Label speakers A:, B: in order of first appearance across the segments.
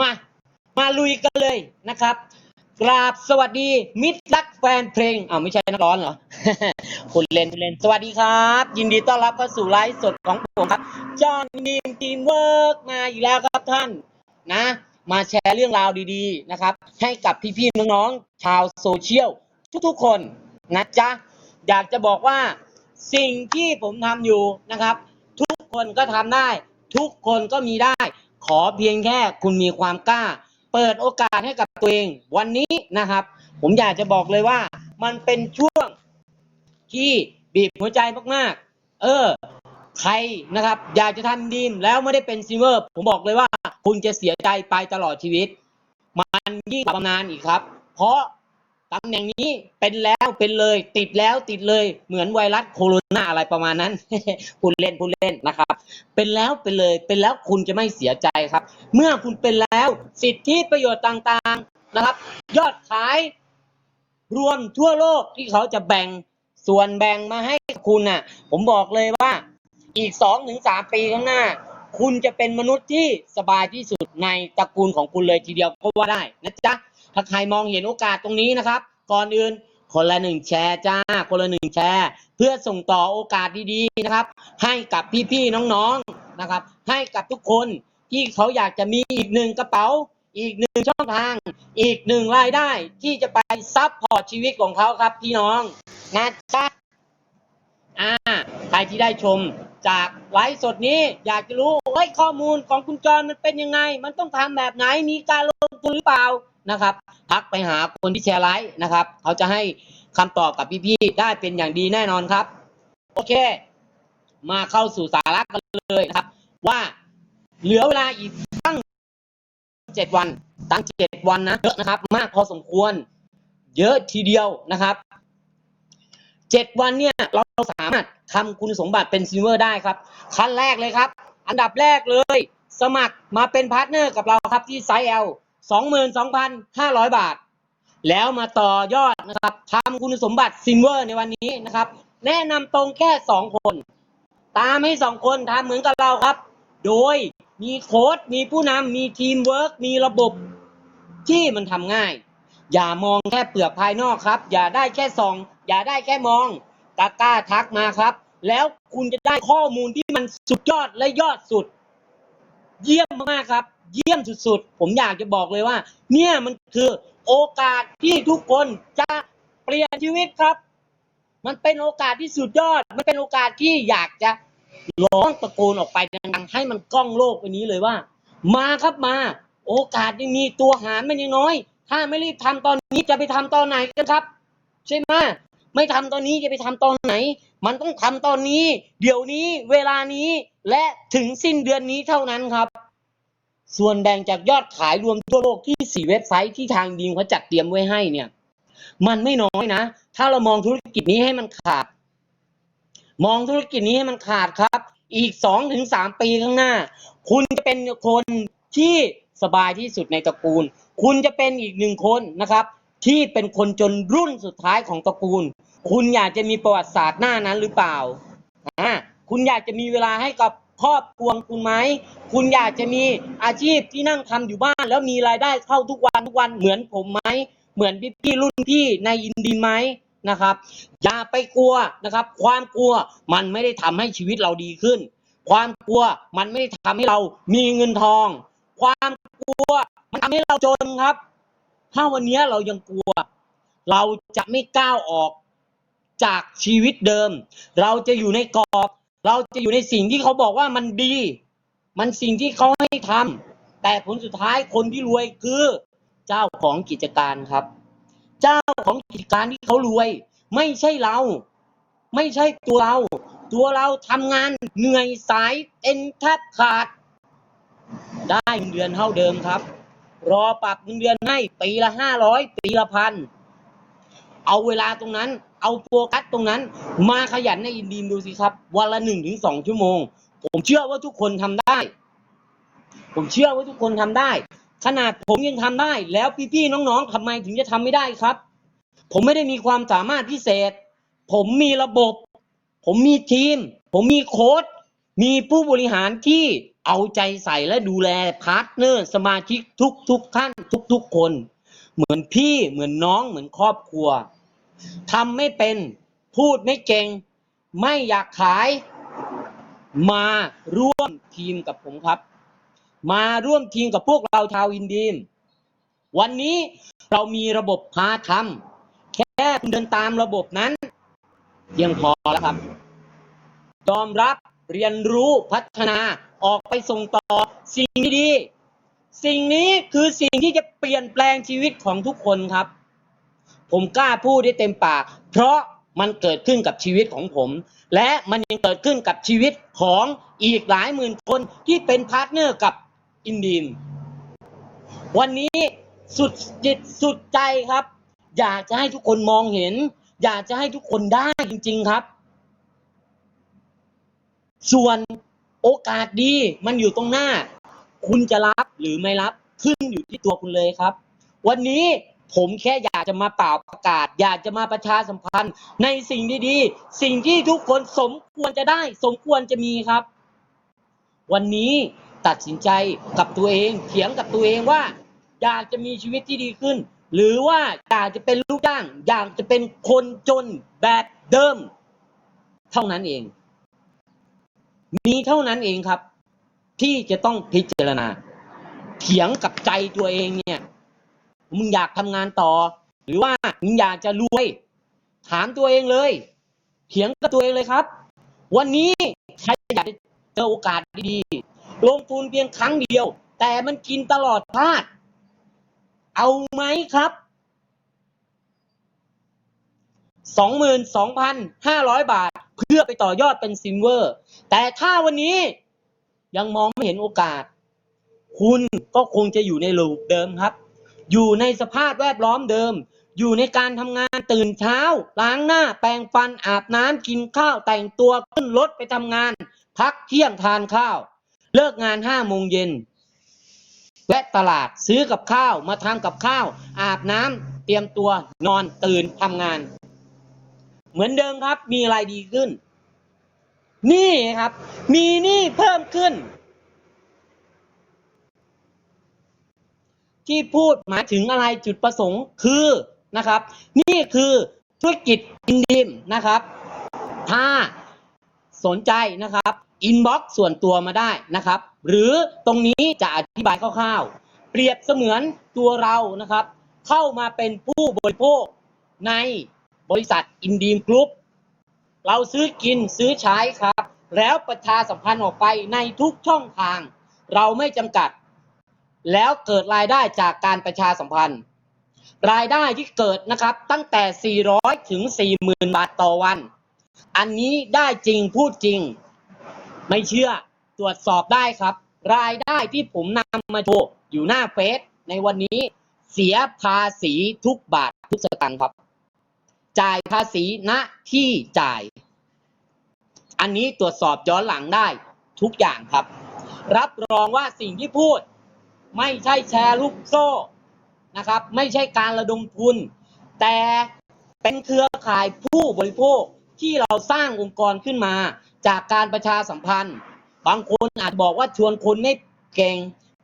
A: มา มาลุยกันเลยนะครับ กราบสวัสดีมิตรรักแฟนเพลงอ้าวไม่ใช่นักร้องเหรอ คุณเล่นคุณเล่นสวัสดีครับ ยินดีต้อนรับเข้าสู่ไลฟ์สดของผมครับ จอห์นดีมทีมเวิร์กมาอีกแล้วครับท่านนะ มาแชร์เรื่องราวดีๆนะครับ ให้กับพี่ๆน้องๆชาวโซเชียลทุกๆคนนะจ๊ะ อยากจะบอกว่าสิ่งที่ผมทำอยู่นะครับ ทุกคนก็ทำได้ ทุกคนก็มีได้ ขอเพียงแค่คุณมีความกล้า เปิดโอกาสให้กับตัวเอง วันนี้นะครับ ผมอยากจะบอกเลยว่า มันเป็นช่วงที่บีบหัวใจมากๆ เออ ใครนะครับ อยากจะทำดีมแล้วไม่ได้เป็นซิเกอร์ ผมบอกเลยว่า คุณจะเสียใจไปตลอดชีวิต มันยิ่งกว่าบำนาญอีกครับ เพราะ ตำแหน่งนี้เป็นแล้วเป็นเลย ติดแล้วติดเลยเหมือนไวรัสโคโรนาอะไรประมาณนั้นคุณเล่นคุณเล่นนะครับ เป็นแล้วเป็นเลยเป็นแล้วคุณจะไม่เสียใจครับ เมื่อคุณเป็นแล้วสิทธิประโยชน์ต่างๆนะครับ ยอดขาย รวมทั่วโลกที่เขาจะแบ่งส่วนแบ่งมาให้คุณน่ะ ผมบอกเลยว่า อีกสองถึงสามปีข้างหน้า คุณจะเป็นมนุษย์ที่สบายที่สุดในตระกูลของคุณเลยทีเดียวก็ว่าได้นะจ๊ะ ถ้าใครมองเห็นโอกาสตรงนี้นะครับ ก่อนอื่นคนละหนึ่งแชร์จ้า คนละหนึ่งแชร์ เพื่อส่งต่อโอกาสดีๆนะครับ ให้กับพี่ๆน้องๆนะครับ ให้กับทุกคนที่เขาอยากจะมีอีกหนึ่งกระเป๋า อีกหนึ่งช่องทาง อีกหนึ่งรายได้ที่จะไปซับพอร์ตชีวิตของเขาครับ พี่น้องนะจ๊ะอ่าใครที่ได้ชมจากไลฟ์สดนี้อยากจะรู้เฮ้ยข้อมูลของคุณจรมันเป็นยังไง มันต้องทำแบบไหนมีการลงทุนหรือเปล่า นะครับทักไปหาคนที่แชร์ไลค์นะครับ เขาจะให้คำตอบกับพี่ๆได้เป็นอย่างดีแน่นอนครับ โอเค มาเข้าสู่สาระกันเลยนะครับ ว่าเหลือเวลาอีกตั้งเจ็ดวัน ตั้งเจ็ดวันนะเยอะนะครับ มากพอสมควร เยอะทีเดียวนะครับเจ็ดวันเนี่ยเราสามารถทำคุณสมบัติเป็นซิลเวอร์ได้ครับ ขั้นแรกเลยครับ อันดับแรกเลย สมัครมาเป็นพาร์ทเนอร์กับเราครับที่ไซเอล 22,500 บาท แล้วมาต่อยอดนะครับทำคุณสมบัติซิมเวอร์ในวันนี้นะครับ แนะนำตรงแค่ 2 คน ตามให้ 2 คนทำเหมือนกับเราครับ โดยมีโค้ดมีผู้นำมีทีมเวิร์กมีระบบที่มันทำง่าย อย่ามองแค่เปลือกภายนอกครับ อย่าได้แค่ส่อง อย่าได้แค่มองตาก้าทักมาครับ แล้วคุณจะได้ข้อมูลที่มันสุดยอดและยอดสุด เยี่ยมมากครับ เยี่ยมสุดๆ ผมอยากจะบอกเลยว่า เนี่ยมันคือโอกาสที่ทุกคนจะเปลี่ยนชีวิตครับ มันเป็นโอกาสที่สุดยอด มันเป็นโอกาสที่อยากจะร้องตะโกนออกไปดังๆให้มันกล้องโลกไปนี้เลยว่า มาครับมา โอกาสยังมีตัวหารมันยังน้อย ถ้าไม่รีบทำตอนนี้จะไปทำตอนไหนกันครับ ใช่ไหมไม่ทำตอนนี้จะไปทำตอนไหน มันต้องทำตอนนี้ เดี๋ยวนี้เวลานี้และถึงสิ้นเดือนนี้เท่านั้นครับ ส่วนแบ่งจากยอดขายรวมทั่วโลกที่สี่เว็บไซต์ที่ทางดีมเขาจัดเตรียมไว้ให้เนี่ย มันไม่น้อยนะ ถ้าเรามองธุรกิจนี้ให้มันขาด มองธุรกิจนี้ให้มันขาดครับ อีกสองถึงสามปีข้างหน้า คุณจะเป็นคนที่สบายที่สุดในตระกูล คุณจะเป็นอีกหนึ่งคนนะครับ ที่เป็นคนจนรุ่นสุดท้ายของตระกูล คุณอยากจะมีประวัติศาสตร์หน้านั้นหรือเปล่าอ่าคุณอยากจะมีเวลาให้กับ ครอบครัวคุณไหม คุณอยากจะมีอาชีพที่นั่งทำอยู่บ้าน แล้วมีรายได้เข้าทุกวันทุกวันเหมือนผมไหม เหมือนพี่พี่ๆรุ่นพี่ในอินดีไหมนะครับ อย่าไปกลัวนะครับ ความกลัวมันไม่ได้ทำให้ชีวิตเราดีขึ้น ความกลัวมันไม่ได้ทำให้เรามีเงินทอง ความกลัวมันทำให้เราจนครับ ถ้าวันนี้เรายังกลัว เราจะไม่ก้าวออกจากชีวิตเดิม เราจะอยู่ในกรอบ เราจะอยู่ในสิ่งที่เขาบอกว่ามันดี มันสิ่งที่เขาให้ทำแต่ผลสุดท้ายคนที่รวยคือเจ้าของกิจการครับ เจ้าของกิจการที่เขารวย ไม่ใช่เรา ไม่ใช่ตัวเรา ตัวเราทำงานเหนื่อยสายเอ็นแทบขาด ได้เงินเดือนเท่าเดิมครับ รอปรับเงินเดือนให้ปีละห้าร้อยปีละพัน เอาเวลาตรงนั้น เอาโฟกัสตรงนั้น มาขยันในอินดีมดูสิครับ วันละหนึ่งถึงสองชั่วโมง ผมเชื่อว่าทุกคนทำได้ ผมเชื่อว่าทุกคนทำได้ ขนาดผมยังทำได้ แล้วพี่ๆน้องๆทำไมถึงจะทำไม่ได้ครับ ผมไม่ได้มีความสามารถพิเศษ ผมมีระบบ ผมมีทีม ผมมีโค้ดมีผู้บริหารที่เอาใจใส่และดูแลพาร์ทเนอร์ สมาชิกทุกๆท่าน ทุกๆคน เหมือนพี่เหมือนน้องเหมือนครอบครัว ทำไม่เป็นพูดไม่เก่ง ไม่อยากขาย มาร่วมทีมกับผมครับ มาร่วมทีมกับพวกเราชาวอินดีมวันนี้เรามีระบบพาทำแค่คุณเดินตามระบบนั้นเพียงพอแล้วครับ ยอมรับเรียนรู้พัฒนาออกไปส่งต่อสิ่งดี สิ่งนี้คือสิ่งที่จะเปลี่ยนแปลงชีวิตของทุกคนครับ ผมกล้าพูดได้เต็มปาก เพราะมันเกิดขึ้นกับชีวิตของผม และมันยังเกิดขึ้นกับชีวิตของอีกหลายหมื่นคนที่เป็นพาร์ทเนอร์กับอินดีมวันนี้สุดจิตสุดใจครับ อยากจะให้ทุกคนมองเห็น อยากจะให้ทุกคนได้จริง ๆครับ ส่วนโอกาสดีมันอยู่ตรงหน้า คุณจะรับหรือไม่รับขึ้นอยู่ที่ตัวคุณเลยครับ วันนี้ผมแค่อยากจะมาเป่าประกาศ อยากจะมาประชาสัมพันธ์ ในสิ่งดีๆ สิ่งที่ทุกคนสมควรจะได้ สมควรจะมีครับ วันนี้ตัดสินใจกับตัวเองเถียงกับตัวเองว่า อยากจะมีชีวิตที่ดีขึ้น หรือว่าอยากจะเป็นลูกจ้าง อยากจะเป็นคนจนแบบเดิม เท่านั้นเอง มีเท่านั้นเองครับ ที่จะต้องพิจารณาเถียงกับใจตัวเองเนี่ย มึงอยากทำงานต่อ หรือว่ามึงอยากจะรวย ถามตัวเองเลยเถียงกับตัวเองเลยครับ วันนี้ใครอยากจะเจอโอกาสดีๆลงทุนเพียงครั้งเดียว แต่มันกินตลอดพลาดเอาไหมครับ22,500บาท เพื่อไปต่อยอดเป็นซิลเวอร์ แต่ถ้าวันนี้ยังมองไม่เห็นโอกาส คุณก็คงจะอยู่ในลูปเดิมครับ อยู่ในสภาพแวดล้อมเดิม อยู่ในการทำงานตื่นเช้า ล้างหน้า แปรงฟันอาบน้ำกินข้าวแต่งตัวขึ้นรถไปทำงาน พักเที่ยงทานข้าว เลิกงานห้าโมงเย็นแวะตลาดซื้อกับข้าวมาทำกับข้าว อาบน้ำเตรียมตัวนอนตื่นทำงาน เหมือนเดิมครับมีอะไรดีขึ้นนี่ครับ มีหนี่เพิ่มขึ้น ที่พูดหมายถึงอะไรจุดประสงค์คือ นะครับ นี่คือธุรกิจอินดีมนะครับ ถ้าสนใจนะครับอินบ็อกซ์ส่วนตัวมาได้นะครับ หรือตรงนี้จะอธิบายคร่าวๆ เปรียบเสมือนตัวเรานะครับ เข้ามาเป็นผู้บริโภคในบริษัทอินดีมกรุ๊ปเราซื้อกินซื้อใช้ครับ แล้วประชาสัมพันธ์ออกไปในทุกช่องทาง เราไม่จำกัด แล้วเกิดรายได้จากการประชาสัมพันธ์ รายได้ที่เกิดนะครับตั้งแต่ 400 ถึง 40,000 บาทต่อวัน อันนี้ได้จริงพูดจริง ไม่เชื่อตรวจสอบได้ครับ รายได้ที่ผมนำมาโชว์อยู่หน้าเฟซในวันนี้เสียภาษีทุกบาททุกสตางค์ครับ จ่ายภาษีณที่จ่าย อันนี้ตรวจสอบย้อนหลังได้ทุกอย่างครับ รับรองว่าสิ่งที่พูด ไม่ใช่แชร์ลูกโซ่ นะครับ ไม่ใช่การระดมทุน แต่เป็นเครือข่ายผู้บริโภคที่เราสร้างองค์กรขึ้นมา จากการประชาสัมพันธ์ บางคนอาจบอกว่าชวนคนไม่เก่ง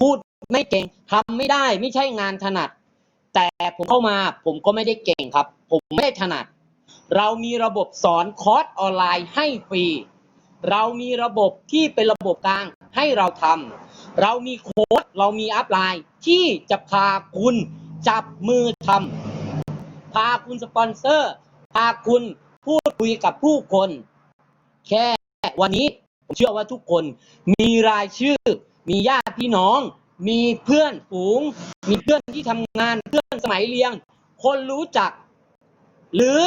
A: พูดไม่เก่งทำไม่ได้ไม่ใช่งานถนัด แต่ผมเข้ามาผมก็ไม่ได้เก่งครับ ผมไม่ได้ถนัด เรามีระบบสอนคอร์สออนไลน์ให้ฟรีเรามีระบบที่เป็นระบบกลางให้เราทำ เรามีโค้ด เรามีอัพไลน์ที่จะพาคุณ จับมือทำพาคุณสปอนเซอร์ พาคุณพูดคุยกับผู้คน แค่วันนี้ผมเชื่อว่าทุกคนมีรายชื่อ มีญาติพี่น้อง มีเพื่อนฝูง มีเพื่อนที่ทำงานเพื่อนสมัยเรียนคนรู้จัก หรือ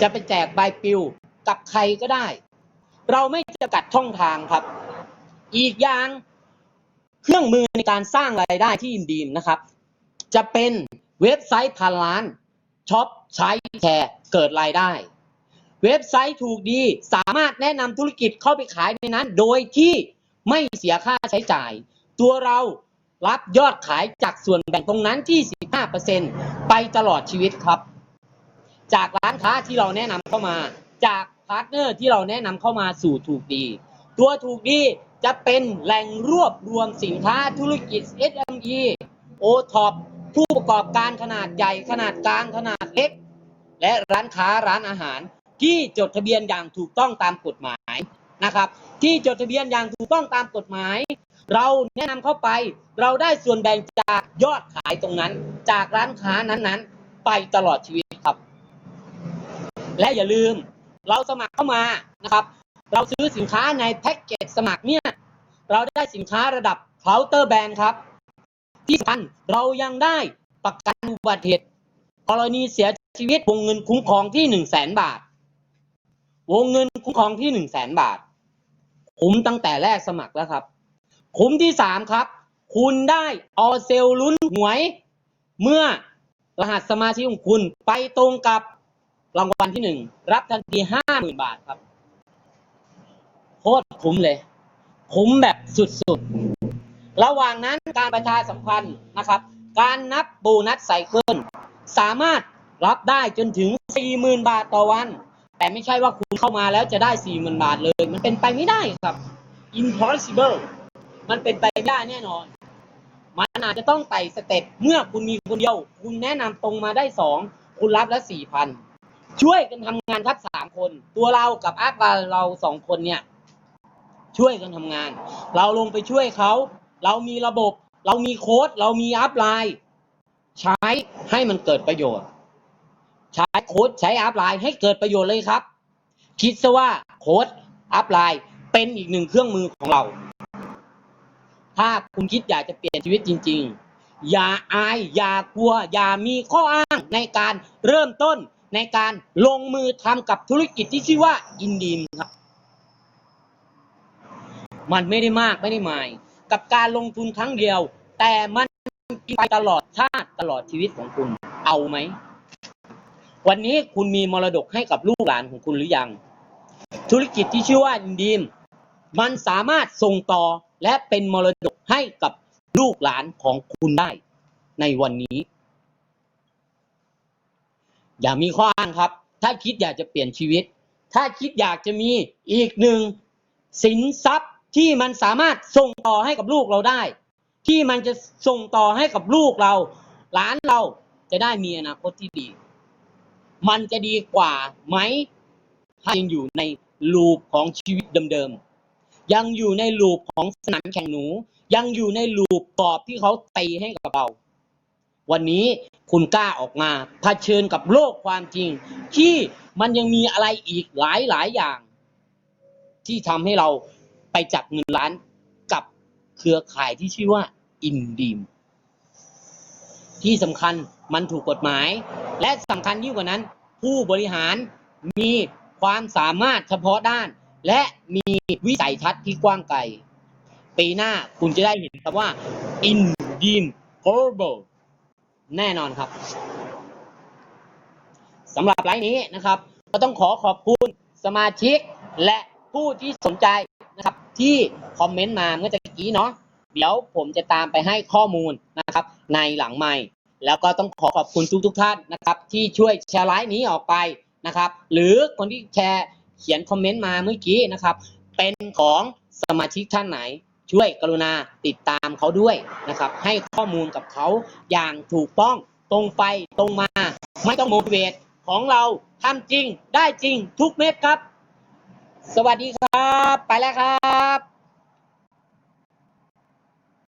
A: จะไปแจกใบปลิวกับใครก็ได้ เราไม่จำกัดช่องทางครับ อีกอย่างเครื่องมือในการสร้างรายได้ที่อินดีนะครับ จะเป็นเว็บไซต์พันล้านช็อปใช้แชร์เกิดรายได้ เว็บไซต์ถูกดีสามารถแนะนำธุรกิจเข้าไปขายในนั้น โดยที่ไม่เสียค่าใช้จ่าย ตัวเรารับยอดขายจากส่วนแบ่งตรงนั้นที่ 15%ไปตลอดชีวิตครับ จากร้านค้าที่เราแนะนำเข้ามา จากพาร์ทเนอร์ที่เราแนะนำเข้ามาสู่ถูกดี ตัวถูกดีจะเป็นแหล่งรวบรวมสินค้าธุรกิจ SME o t o p ผู้ประกอบการขนาดใหญ่ขนาดกลางขนาดเล็ก และร้านค้าร้านอาหาร ที่จดทะเบียนอย่างถูกต้องตามกฎหมายนะครับ ที่จดทะเบียนอย่างถูกต้องตามกฎหมาย เราแนะนำเข้าไปเราได้ส่วนแบ่งจากยอดขายตรงนั้น จากร้านค้านั้นๆ ไปตลอดชีวิตครับ และอย่าลืมเราสมัครเข้ามานะครับ เราซื้อสินค้าในแพ็กเกจสมัครเนี่ย เราได้สินค้าระดับเคาน์เตอร์แบรนด์ครับ ที่สำคัญเรายังได้ประกันอุบัติเหตุกรณีเสียชีวิตวงเงินคุ้มครองที่หนึ่งแสนบาท วงเงินคุ้มครองที่หนึ่งแสนบาท คุ้มตั้งแต่แรกสมัครแล้วครับ คุ้มที่สามครับ คุณได้ออเซลลุ้นหวย เมื่อรหัสสมาชิกของคุณไปตรงกับรางวัลที่หนึ่งรับทันทีห้าหมื่นบาทครับโคตรคุ้มเลย คุ้มแบบสุดๆ ระหว่างนั้นการประชาสัมพันธ์นะครับ การนับโบนัสไซเคิลสามารถรับได้จนถึง 40,000 บาทต่อวัน แต่ไม่ใช่ว่าคุณเข้ามาแล้วจะได้ 40,000 บาทเลย มันเป็นไปไม่ได้ครับ impossible มันเป็นไปไม่ได้แน่นอน มันอาจจะต้องไต่สเต็ปเมื่อคุณมีคนเดียว คุณแนะนำตรงมาได้สองคุณรับแล้วสี่พันช่วยกันทำงานครับสามคน ตัวเรากับอาร์ตเราสองคนเนี่ย ช่วยกันทำงาน เราลงไปช่วยเขา เรามีระบบ เรามีโค้ด เรามีอัพไลน์ ใช้ให้มันเกิดประโยชน์ ใช้โค้ดใช้อัพไลน์ให้เกิดประโยชน์เลยครับ คิดซะว่าโค้ดอัพไลน์เป็นอีกหนึ่งเครื่องมือของเรา ถ้าคุณคิดอยากจะเปลี่ยนชีวิตจริง ๆ อย่าอาย อย่ากลัว อย่ามีข้ออ้างในการเริ่มต้นในการลงมือทำกับธุรกิจที่ชื่อว่าอินดีมครับ มันไม่ได้มากไม่ได้หมาย กับการลงทุนครั้งเดียว แต่มันกินไปตลอดชาติตลอดชีวิตของคุณเอาไหม วันนี้คุณมีมรดกให้กับลูกหลานของคุณหรือยัง ธุรกิจที่ชื่อว่าอินดีม มันสามารถส่งต่อและเป็นมรดกให้กับลูกหลานของคุณได้ในวันนี้ อย่ามีข้ออ้างครับ ถ้าคิดอยากจะเปลี่ยนชีวิต ถ้าคิดอยากจะมีอีกหนึ่งสินทรัพย์ ที่มันสามารถส่งต่อให้กับลูกเราได้ ที่มันจะส่งต่อให้กับลูกเรา หลานเราจะได้มีอนาคตที่ดี มันจะดีกว่าไหมถ้ายังอยู่ในลูปของชีวิตเดิมๆยังอยู่ในลูปของสนามแข่งหนู ยังอยู่ในลูปกรอบที่เขาตีให้กับเรา วันนี้คุณกล้าออกมาเผชิญกับโลกความจริง ที่มันยังมีอะไรอีกหลายหลายๆอย่าง ที่ทำให้เรา ไปจับเงินล้านกับเครือข่ายที่ชื่อว่าอินดีม ที่สำคัญมันถูกกฎหมาย และสำคัญยิ่งกว่านั้น ผู้บริหารมีความสามารถเฉพาะด้าน และมีวิสัยทัศน์ที่กว้างไกล ปีหน้าคุณจะได้เห็นคำว่า in d e e m global แน่นอนครับสำหรับไลฟ์นี้นะครับ ก็ต้องขอขอบคุณสมาชิกและผู้ที่สนใจ นะครับ ที่คอมเมนต์มาเมื่อตะกี้เนาะเดี๋ยวผมจะตามไปให้ข้อมูลนะครับ ในหลังใหม่แล้วก็ต้องขอขอบคุณทุกทุกท่านนะครับ ที่ช่วยแชร์ไลฟ์นี้ออกไปนะครับ หรือคนที่แชร์เขียนคอมเมนต์มาเมื่อกี้นะครับ เป็นของสมาชิกท่านไหน ช่วยกรุณาติดตามเขาด้วยนะครับ ให้ข้อมูลกับเขาอย่างถูกต้องตรงไปตรงมา ไม่ต้องโมเวตของเราทำจริงได้จริงทุกเม็ดครับ สวัสดีครับ ไปแล้วครับ